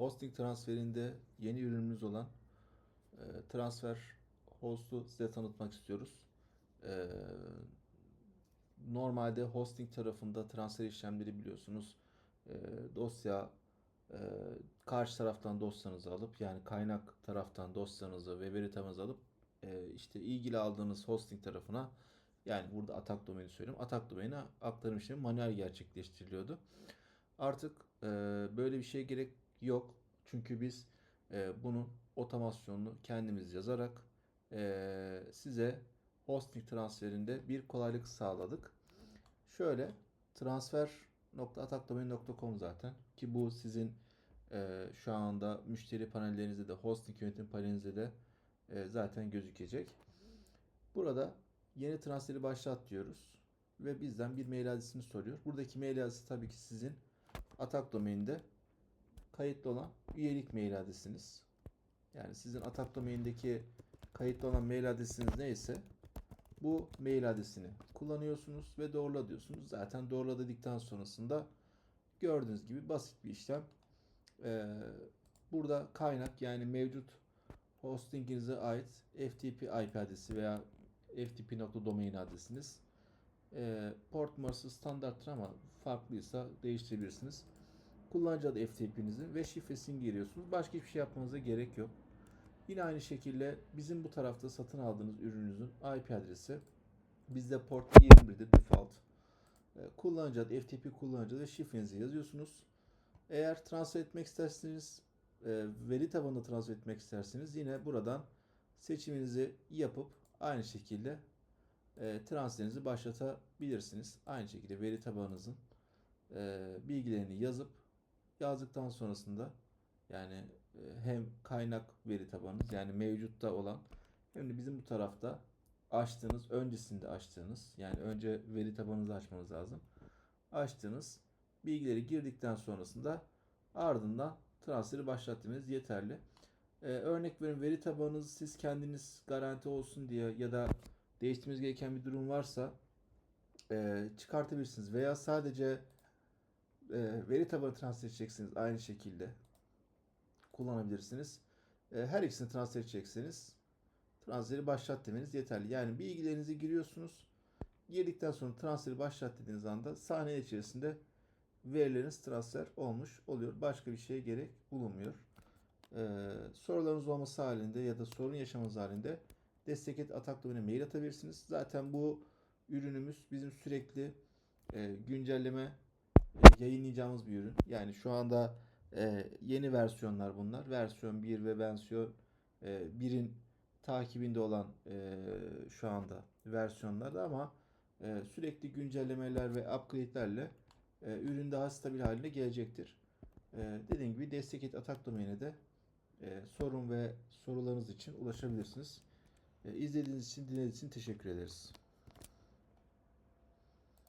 hosting transferinde yeni ürünümüz olan e, transfer host'u size tanıtmak istiyoruz. E, normalde hosting tarafında transfer işlemleri biliyorsunuz. E, dosya e, karşı taraftan dosyanızı alıp yani kaynak taraftan dosyanızı ve veri tabanınızı alıp e, işte ilgili aldığınız hosting tarafına yani burada atak domaini söylüyorum. Atak domainine aktarım işlemi manuel gerçekleştiriliyordu. Artık e, böyle bir şeye gerek yok. Çünkü biz e, bunun otomasyonunu kendimiz yazarak e, size hosting transferinde bir kolaylık sağladık. Şöyle transfer.atakdomain.com zaten ki bu sizin e, şu anda müşteri panellerinizde de hosting yönetim panelinizde de e, zaten gözükecek. Burada yeni transferi başlat diyoruz ve bizden bir mail adresini soruyor. Buradaki mail adresi tabii ki sizin Atak domaininde kayıtlı olan üyelik mail adresiniz. Yani sizin Atak domainindeki kayıtlı olan mail adresiniz neyse bu mail adresini kullanıyorsunuz ve doğrula diyorsunuz. Zaten doğrula dedikten sonrasında gördüğünüz gibi basit bir işlem. Ee, burada kaynak yani mevcut hostinginize ait FTP IP adresi veya ftp.domain adresiniz. Ee, port numarası standarttır ama farklıysa değiştirebilirsiniz. Kullanıcı adı FTP'nizi ve şifresini giriyorsunuz. Başka hiçbir şey yapmanıza gerek yok. Yine aynı şekilde bizim bu tarafta satın aldığınız ürününüzün IP adresi bizde port 21'de default. Kullanıcı adı, FTP kullanıcı adı ve şifrenizi yazıyorsunuz. Eğer transfer etmek isterseniz, e, veri tabanında transfer etmek isterseniz yine buradan seçiminizi yapıp aynı şekilde e, transferinizi başlatabilirsiniz. Aynı şekilde veri tabanınızın e, bilgilerini yazıp yazdıktan sonrasında yani e, hem kaynak veri tabanınız yani mevcutta olan hem de bizim bu tarafta açtığınız öncesinde açtığınız yani önce veri tabanınızı açmanız lazım. Açtığınız bilgileri girdikten sonrasında ardından transferi başlattığınız yeterli. Ee, örnek verin veri tabanınız siz kendiniz garanti olsun diye ya da değiştirmeniz gereken bir durum varsa e, çıkartabilirsiniz veya sadece e, veri tabanı transfer edeceksiniz aynı şekilde kullanabilirsiniz. E, her ikisini transfer edecekseniz transferi başlat demeniz yeterli. Yani bilgilerinizi giriyorsunuz. Girdikten sonra transferi başlat dediğiniz anda sahne içerisinde verileriniz transfer olmuş oluyor. Başka bir şeye gerek bulunmuyor. Ee, sorularınız olması halinde ya da sorun yaşamanız halinde destek et atak domaine mail atabilirsiniz. Zaten bu ürünümüz bizim sürekli e, güncelleme yayınlayacağımız bir ürün. Yani şu anda e, yeni versiyonlar bunlar. Versiyon 1 ve versiyon e, 1'in takibinde olan e, şu anda versiyonlarda ama e, sürekli güncellemeler ve upgrade'lerle e, ürün daha stabil haline gelecektir. E, dediğim gibi destek et atak domainine de e, sorun ve sorularınız için ulaşabilirsiniz. E, izlediğiniz için, dinlediğiniz için teşekkür ederiz.